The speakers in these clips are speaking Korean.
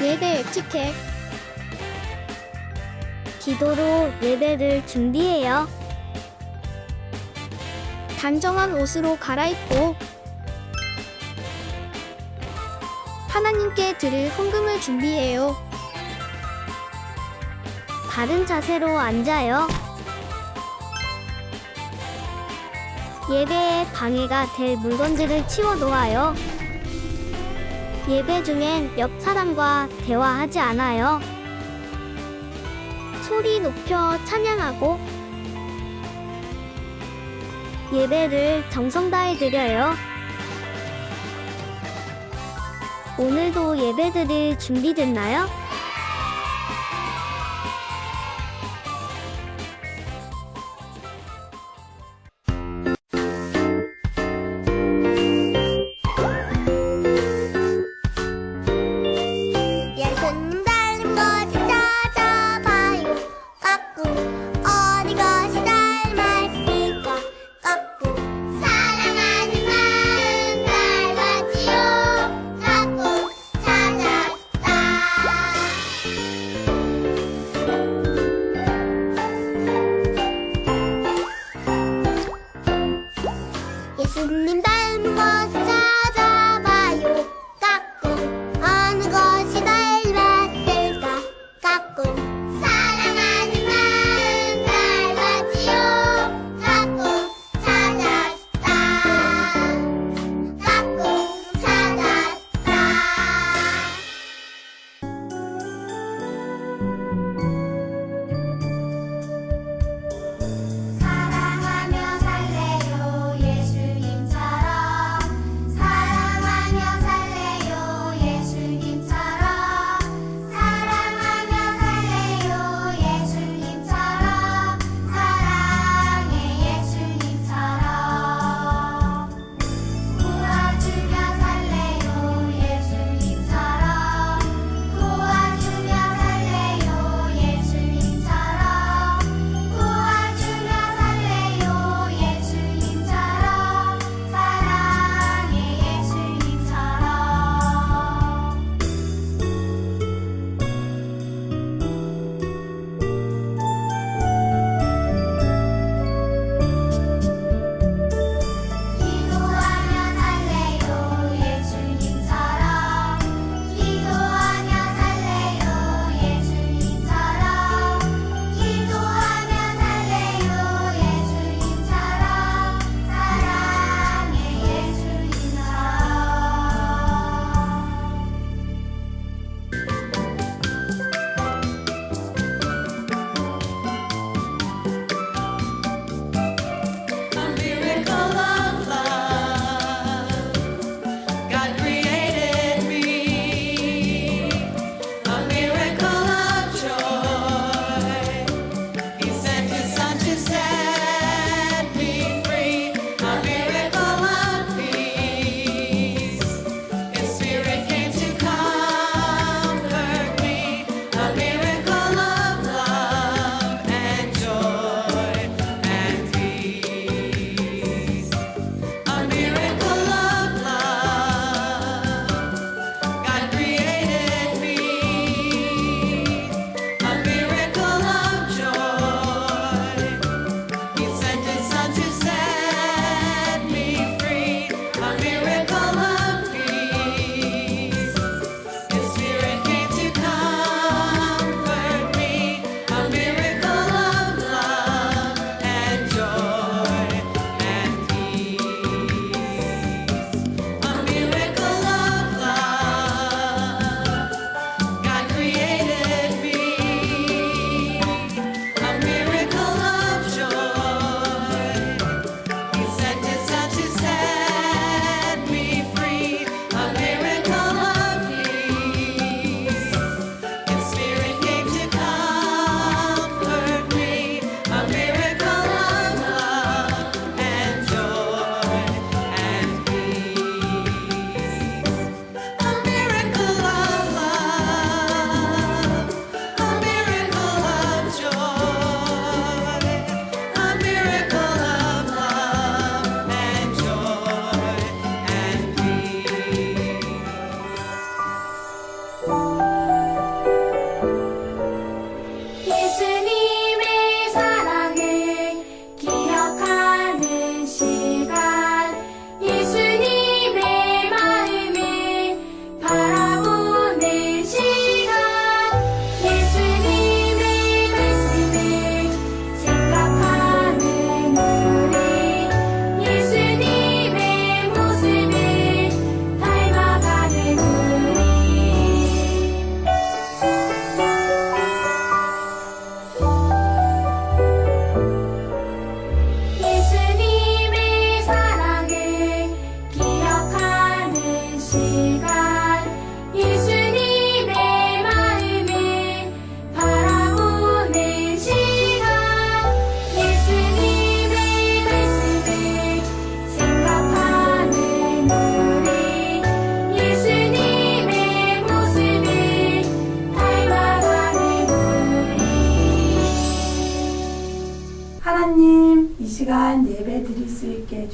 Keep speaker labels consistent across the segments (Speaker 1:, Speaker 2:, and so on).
Speaker 1: 예배 에티켓
Speaker 2: 기도로 예배를 준비해요.
Speaker 1: 단정한 옷으로 갈아입고 하나님께 드릴 헌금을 준비해요.
Speaker 2: 바른 자세로 앉아요. 예배에 방해가 될 물건들을 치워 놓아요. 예배 중엔 옆 사람과 대화하지 않아요. 소리 높여 찬양하고 예배를 정성 다해 드려요. 오늘도 예배 드릴 준비 됐나요?
Speaker 3: 예수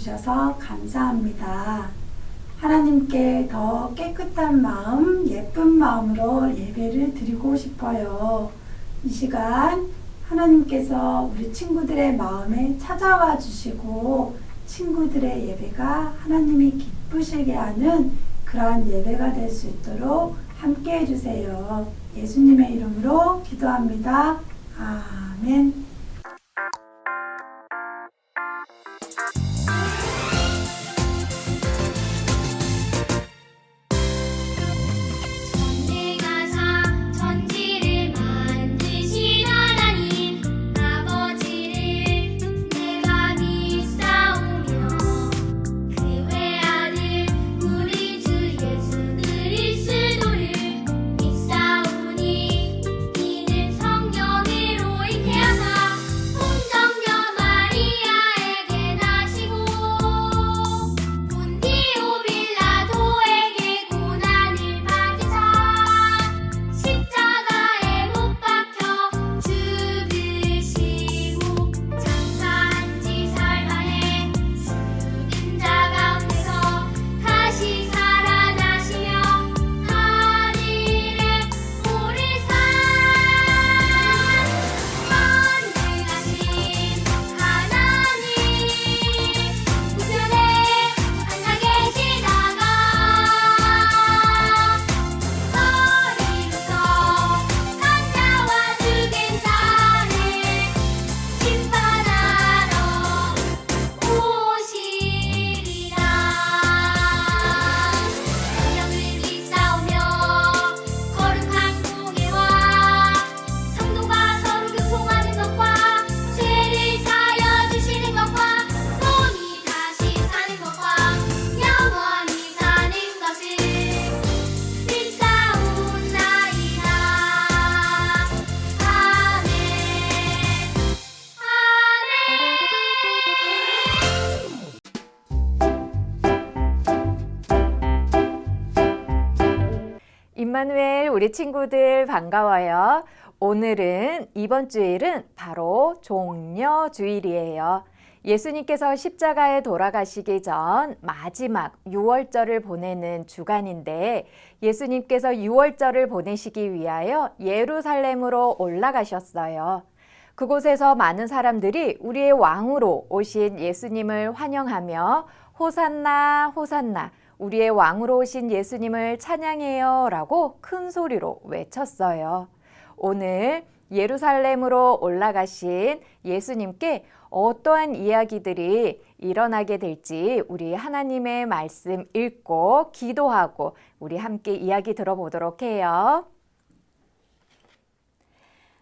Speaker 2: 주셔서 감사합니다. 하나님께 더 깨끗한 마음, 예쁜 마음으로 예배를 드리고 싶어요. 이 시간 하나님께서 우리 친구들의 마음에 찾아와 주시고 친구들의 예배가 하나님이 기쁘시게 하는 그러한 예배가 될 수 있도록 함께 해주세요. 예수님의 이름으로 기도합니다. 아멘.
Speaker 4: 친구들 반가워요. 오늘은 이번 주일은 바로 종려 주일이에요. 예수님께서 십자가에 돌아가시기 전 마지막 6월절을 보내는 주간인데 예수님께서 6월절을 보내시기 위하여 예루살렘으로 올라가셨어요. 그곳에서 많은 사람들이 우리의 왕으로 오신 예수님을 환영하며 호산나 호산나 우리의 왕으로 오신 예수님을 찬양해요 라고 큰 소리로 외쳤어요. 오늘 예루살렘으로 올라가신 예수님께 어떠한 이야기들이 일어나게 될지 우리 하나님의 말씀 읽고 기도하고 우리 함께 이야기 들어보도록 해요.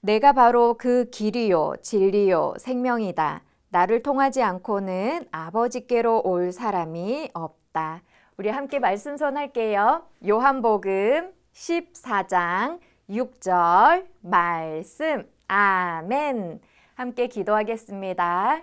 Speaker 4: 내가 바로 그 길이요, 진리요, 생명이다. 나를 통하지 않고는 아버지께로 올 사람이 없다. 우리 함께 말씀 선 할게요. 요한복음 14장 6절 말씀. 아멘. 함께 기도하겠습니다.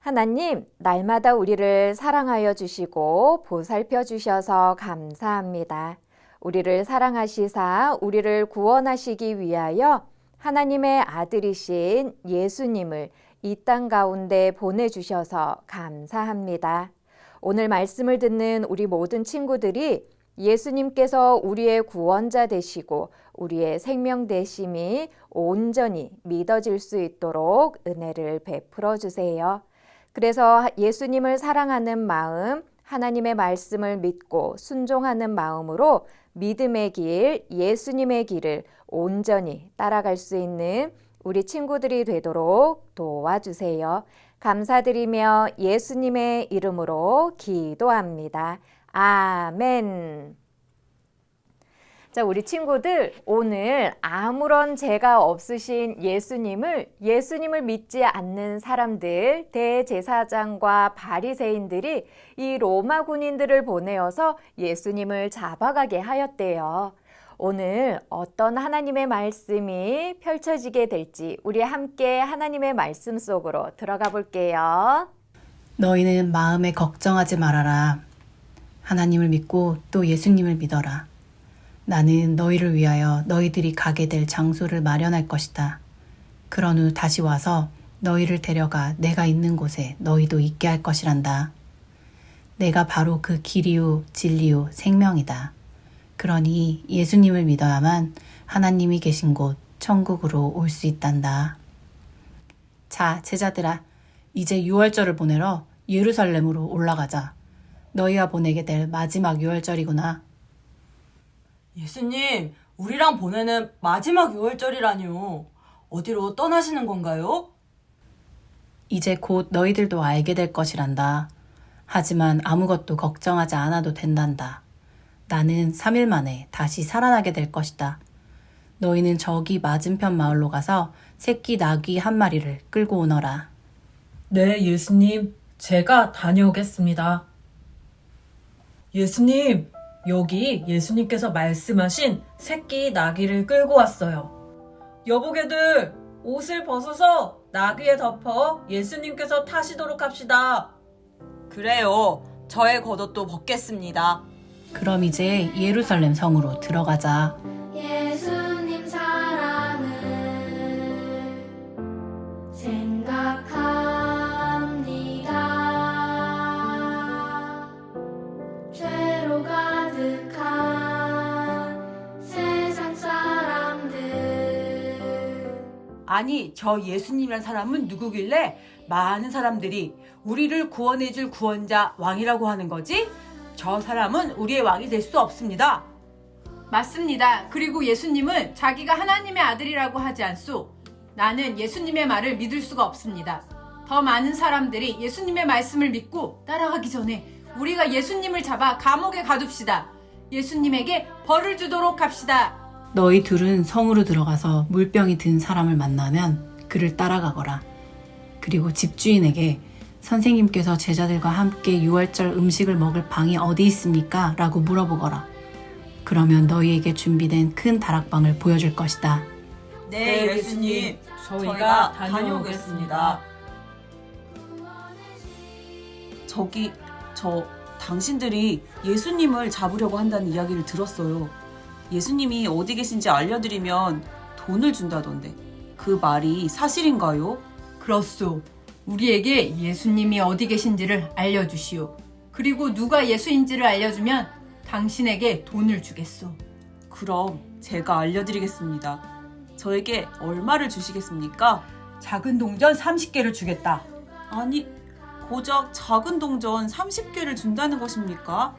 Speaker 4: 하나님, 날마다 우리를 사랑하여 주시고 보살펴 주셔서 감사합니다. 우리를 사랑하시사 우리를 구원하시기 위하여 하나님의 아들이신 예수님을 이 땅 가운데 보내주셔서 감사합니다. 오늘 말씀을 듣는 우리 모든 친구들이 예수님께서 우리의 구원자 되시고 우리의 생명 되심이 온전히 믿어질 수 있도록 은혜를 베풀어 주세요. 그래서 예수님을 사랑하는 마음, 하나님의 말씀을 믿고 순종하는 마음으로 믿음의 길, 예수님의 길을 온전히 따라갈 수 있는 우리 친구들이 되도록 도와주세요. 감사드리며 예수님의 이름으로 기도합니다. 아멘. 자, 우리 친구들, 오늘 아무런 죄가 없으신 예수님을, 예수님을 믿지 않는 사람들, 대제사장과 바리새인들이 이 로마 군인들을 보내어서 예수님을 잡아가게 하였대요. 오늘 어떤 하나님의 말씀이 펼쳐지게 될지 우리 함께 하나님의 말씀 속으로 들어가 볼게요.
Speaker 5: 너희는 마음에 걱정하지 말아라. 하나님을 믿고 또 예수님을 믿어라. 나는 너희를 위하여 너희들이 가게 될 장소를 마련할 것이다. 그런 후 다시 와서 너희를 데려가 내가 있는 곳에 너희도 있게 할 것이란다. 내가 바로 그 길이요, 진리요, 생명이다. 그러니 예수님을 믿어야만 하나님이 계신 곳 천국으로 올 수 있단다. 자, 제자들아, 이제 유월절을 보내러 예루살렘으로 올라가자. 너희와 보내게 될 마지막 유월절이구나.
Speaker 6: 예수님, 우리랑 보내는 마지막 6월절이라뇨. 어디로 떠나시는 건가요?
Speaker 5: 이제 곧 너희들도 알게 될 것이란다. 하지만 아무것도 걱정하지 않아도 된단다. 나는 3일 만에 다시 살아나게 될 것이다. 너희는 저기 맞은편 마을로 가서 새끼 나귀 한 마리를 끌고 오너라.
Speaker 7: 네, 예수님. 제가 다녀오겠습니다. 예수님, 여기 예수님께서 말씀하신 새끼 나귀를 끌고 왔어요. 여보게들, 옷을 벗어서 나귀에 덮어 예수님께서 타시도록 합시다.
Speaker 6: 그래요. 저의 겉옷도 벗겠습니다.
Speaker 5: 그럼 이제 예루살렘 성으로 들어가자.
Speaker 8: 예수님 사랑을 생각합니다. 죄로 가득한 세상 사람들.
Speaker 6: 아니, 저 예수님이란 사람은 누구길래 많은 사람들이 우리를 구원해줄 구원자 왕이라고 하는 거지? 저 사람은 우리의 왕이 될 수 없습니다.
Speaker 9: 맞습니다. 그리고 예수님은 자기가 하나님의 아들이라고 하지 않소. 나는 예수님의 말을 믿을 수가 없습니다. 더 많은 사람들이 예수님의 말씀을 믿고 따라가기 전에 우리가 예수님을 잡아 감옥에 가둡시다. 예수님에게 벌을 주도록 합시다.
Speaker 5: 너희 둘은 성으로 들어가서 물병이 든 사람을 만나면 그를 따라가거라. 그리고 집주인에게 선생님께서 제자들과 함께 유월절 음식을 먹을 방이 어디 있습니까? 라고 물어보거라. 그러면 너희에게 준비된 큰 다락방을 보여줄 것이다.
Speaker 6: 네, 예수님. 저희가 다녀오겠습니다. 저기, 저, 당신들이 예수님을 잡으려고 한다는 이야기를 들었어요. 예수님이 어디 계신지 알려드리면 돈을 준다던데. 그 말이 사실인가요?
Speaker 9: 그렇소. 우리에게 예수님이 어디 계신지를 알려주시오. 그리고 누가 예수인지를 알려주면 당신에게 돈을 주겠소.
Speaker 6: 그럼 제가 알려드리겠습니다. 저에게 얼마를 주시겠습니까?
Speaker 9: 작은 동전 30개를 주겠다.
Speaker 6: 아니, 고작 작은 동전 30개를 준다는 것입니까?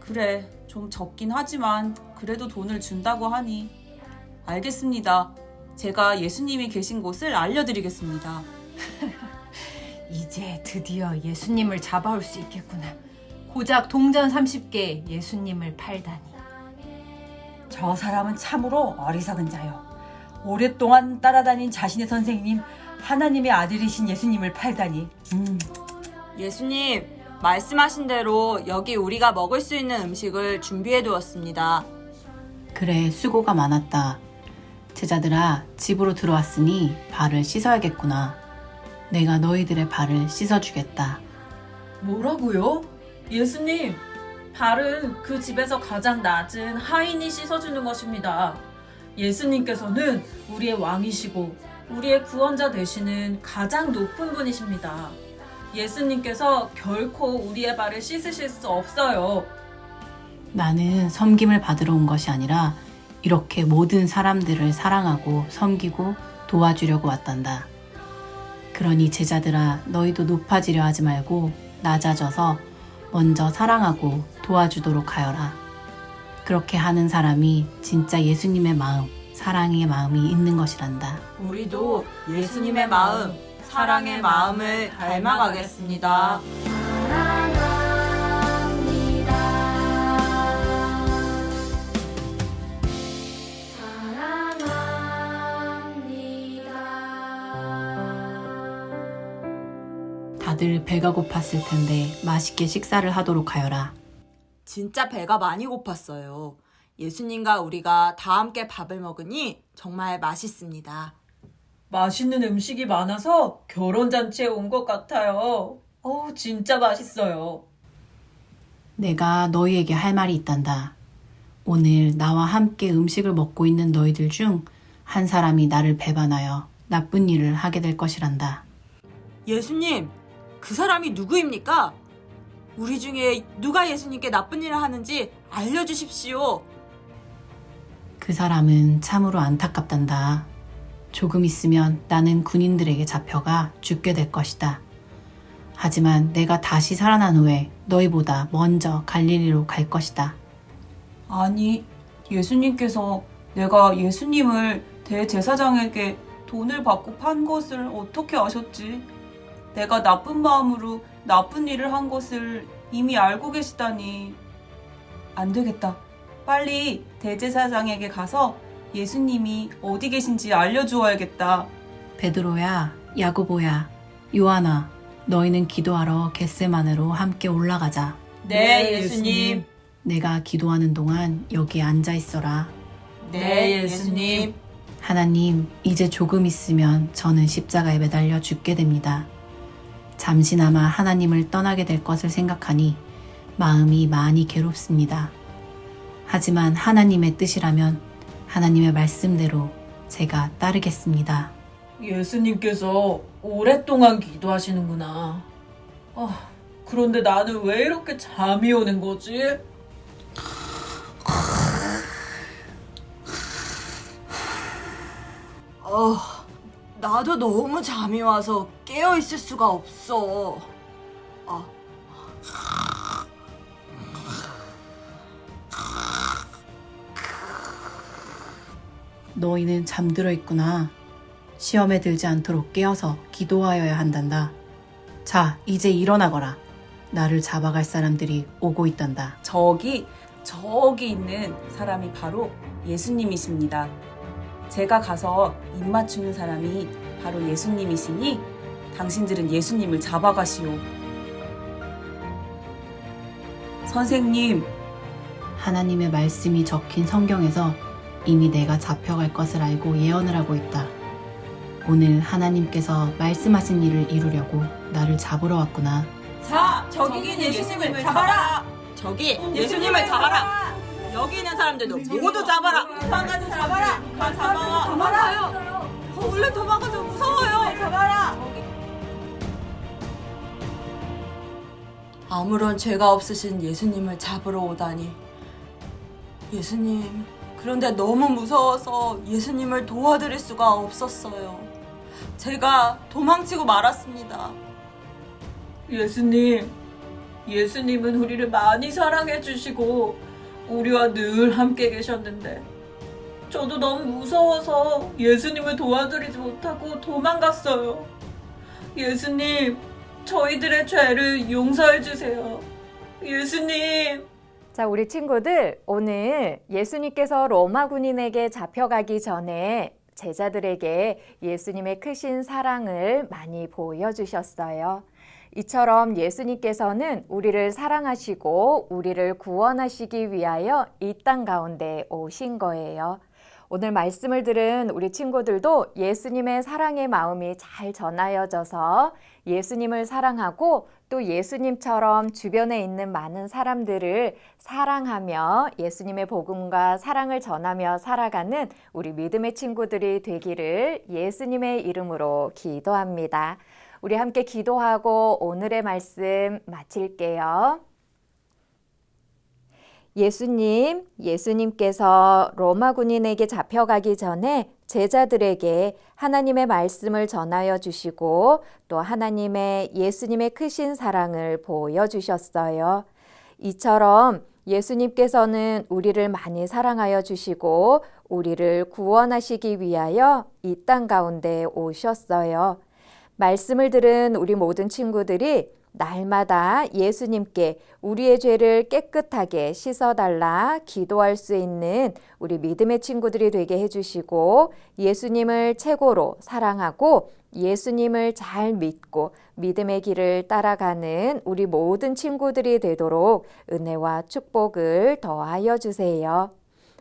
Speaker 6: 그래, 좀 적긴 하지만 그래도 돈을 준다고 하니. 알겠습니다. 제가 예수님이 계신 곳을 알려드리겠습니다.
Speaker 9: 이제 드디어 예수님을 잡아올 수 있겠구나. 고작 동전 30개 예수님을 팔다니.
Speaker 10: 저 사람은 참으로 어리석은 자요. 오랫동안 따라다닌 자신의 선생님, 하나님의 아들이신 예수님을 팔다니. 음,
Speaker 6: 예수님, 말씀하신 대로 여기 우리가 먹을 수 있는 음식을 준비해 두었습니다.
Speaker 5: 그래, 수고가 많았다. 제자들아, 집으로 들어왔으니 발을 씻어야겠구나. 내가 너희들의 발을 씻어주겠다.
Speaker 7: 뭐라고요? 예수님, 발은 그 집에서 가장 낮은 하인이 씻어주는 것입니다. 예수님께서는 우리의 왕이시고 우리의 구원자 되시는 가장 높은 분이십니다. 예수님께서 결코 우리의 발을 씻으실 수 없어요.
Speaker 5: 나는 섬김을 받으러 온 것이 아니라 이렇게 모든 사람들을 사랑하고 섬기고 도와주려고 왔단다. 그러니 제자들아, 너희도 높아지려 하지 말고 낮아져서 먼저 사랑하고 도와주도록 하여라. 그렇게 하는 사람이 진짜 예수님의 마음, 사랑의 마음이 있는 것이란다.
Speaker 6: 우리도 예수님의 마음, 사랑의 마음을 닮아가겠습니다.
Speaker 8: 다.
Speaker 5: 다들 배가 고팠을 텐데 맛있게 식사를 하도록 하여라.
Speaker 6: 진짜 배가 많이 고팠어요. 예수님과 우리가 다 함께 밥을 먹으니 정말 맛있습니다.
Speaker 7: 맛있는 음식이 많아서 결혼잔치에 온 것 같아요. 어우, 진짜 맛있어요.
Speaker 5: 내가 너희에게 할 말이 있단다. 오늘 나와 함께 음식을 먹고 있는 너희들 중 한 사람이 나를 배반하여 나쁜 일을 하게 될 것이란다.
Speaker 10: 예수님, 그 사람이 누구입니까? 우리 중에 누가 예수님께 나쁜 일을 하는지 알려주십시오.
Speaker 5: 그 사람은 참으로 안타깝단다. 조금 있으면 나는 군인들에게 잡혀가 죽게 될 것이다. 하지만 내가 다시 살아난 후에 너희보다 먼저 갈릴리로 갈 것이다.
Speaker 7: 아니, 예수님께서 내가 예수님을 대제사장에게 돈을 받고 판 것을 어떻게 아셨지? 내가 나쁜 마음으로 나쁜 일을 한 것을 이미 알고 계시다니. 안 되겠다. 빨리 대제사장에게 가서 예수님이 어디 계신지 알려주어야겠다.
Speaker 5: 베드로야, 야고보야, 요하나, 너희는 기도하러 겟세만으로 함께 올라가자.
Speaker 7: 네, 예수님.
Speaker 5: 내가 기도하는 동안 여기 앉아 있어라.
Speaker 7: 네, 예수님.
Speaker 5: 하나님, 이제 조금 있으면 저는 십자가에 매달려 죽게 됩니다. 잠시나마 하나님을 떠나게 될 것을 생각하니 마음이 많이 괴롭습니다. 하지만 하나님의 뜻이라면 하나님의 말씀대로 제가 따르겠습니다.
Speaker 7: 예수님께서 오랫동안 기도하시는구나. 아, 그런데 나는 왜 이렇게 잠이 오는 거지?
Speaker 10: 어, 나도 너무 잠이 와서 깨어 있을 수가 없어. 아,
Speaker 5: 너희는 잠들어 있구나. 시험에 들지 않도록 깨어서 기도하여야 한단다. 자, 이제 일어나거라. 나를 잡아갈 사람들이 오고 있단다.
Speaker 7: 저기, 저기 있는 사람이 바로 예수님이십니다. 제가 가서 입 맞추는 사람이 바로 예수님이시니 당신들은 예수님을 잡아가시오. 선생님,
Speaker 5: 하나님의 말씀이 적힌 성경에서 이미 내가 잡혀갈 것을 알고 예언을 하고 있다. 오늘 하나님께서 말씀하신 일을 이루려고 나를 잡으러 왔구나.
Speaker 7: 자, 저기 있는 예수님을 잡아라!
Speaker 10: 저기 예수님을 잡아라. 여기 있는 사람들도 모두 잡아라.
Speaker 7: 도망가지 잡아라! 다 잡아와!
Speaker 10: 도망가요. 어, 얼른 도망가죠.
Speaker 7: 잡아라!
Speaker 10: 아무런 죄가 없으신 예수님을 잡으러 오다니. 예수님, 그런데 너무 무서워서 예수님을 도와드릴 수가 없었어요. 제가 도망치고 말았습니다.
Speaker 7: 예수님, 예수님은 우리를 많이 사랑해 주시고 우리와 늘 함께 계셨는데 저도 너무 무서워서 예수님을 도와드리지 못하고 도망갔어요. 예수님, 저희들의 죄를 용서해 주세요. 예수님.
Speaker 4: 자, 우리 친구들, 오늘 예수님께서 로마 군인에게 잡혀가기 전에 제자들에게 예수님의 크신 사랑을 많이 보여주셨어요. 이처럼 예수님께서는 우리를 사랑하시고 우리를 구원하시기 위하여 이 땅 가운데 오신 거예요. 오늘 말씀을 들은 우리 친구들도 예수님의 사랑의 마음이 잘 전하여져서 예수님을 사랑하고 또 예수님처럼 주변에 있는 많은 사람들을 사랑하며 예수님의 복음과 사랑을 전하며 살아가는 우리 믿음의 친구들이 되기를 예수님의 이름으로 기도합니다. 우리 함께 기도하고 오늘의 말씀 마칠게요. 예수님, 예수님께서 로마 군인에게 잡혀가기 전에 제자들에게 하나님의 말씀을 전하여 주시고 또 하나님의 예수님의 크신 사랑을 보여주셨어요. 이처럼 예수님께서는 우리를 많이 사랑하여 주시고 우리를 구원하시기 위하여 이 땅 가운데 오셨어요. 말씀을 들은 우리 모든 친구들이 날마다 예수님께 우리의 죄를 깨끗하게 씻어달라 기도할 수 있는 우리 믿음의 친구들이 되게 해주시고 예수님을 최고로 사랑하고 예수님을 잘 믿고 믿음의 길을 따라가는 우리 모든 친구들이 되도록 은혜와 축복을 더하여 주세요.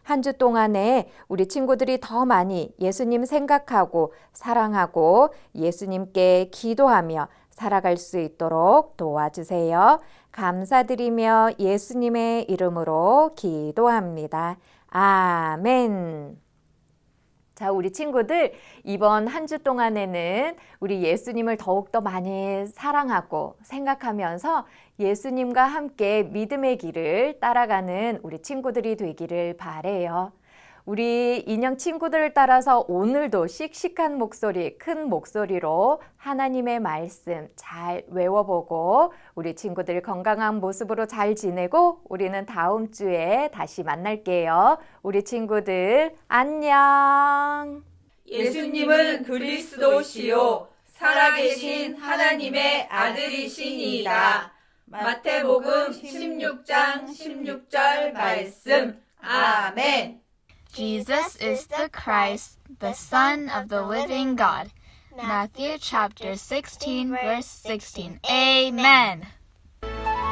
Speaker 4: 한주 동안에 우리 친구들이 더 많이 예수님 생각하고 사랑하고 예수님께 기도하며 살아갈 수 있도록 도와주세요. 감사드리며 예수님의 이름으로 기도합니다. 아멘. 자, 우리 친구들, 이번 한 주 동안에는 우리 예수님을 더욱더 많이 사랑하고 생각하면서 예수님과 함께 믿음의 길을 따라가는 우리 친구들이 되기를 바래요. 우리 인형 친구들을 따라서 오늘도 씩씩한 목소리, 큰 목소리로 하나님의 말씀 잘 외워보고 우리 친구들 건강한 모습으로 잘 지내고 우리는 다음 주에 다시 만날게요. 우리 친구들 안녕.
Speaker 11: 예수님은 그리스도시요 살아계신 하나님의 아들이시니이다. 마태복음 16장 16절 말씀. 아멘.
Speaker 12: Jesus is the Christ, the Son of the living God. Matthew chapter 16, verse 16. Amen.
Speaker 8: 하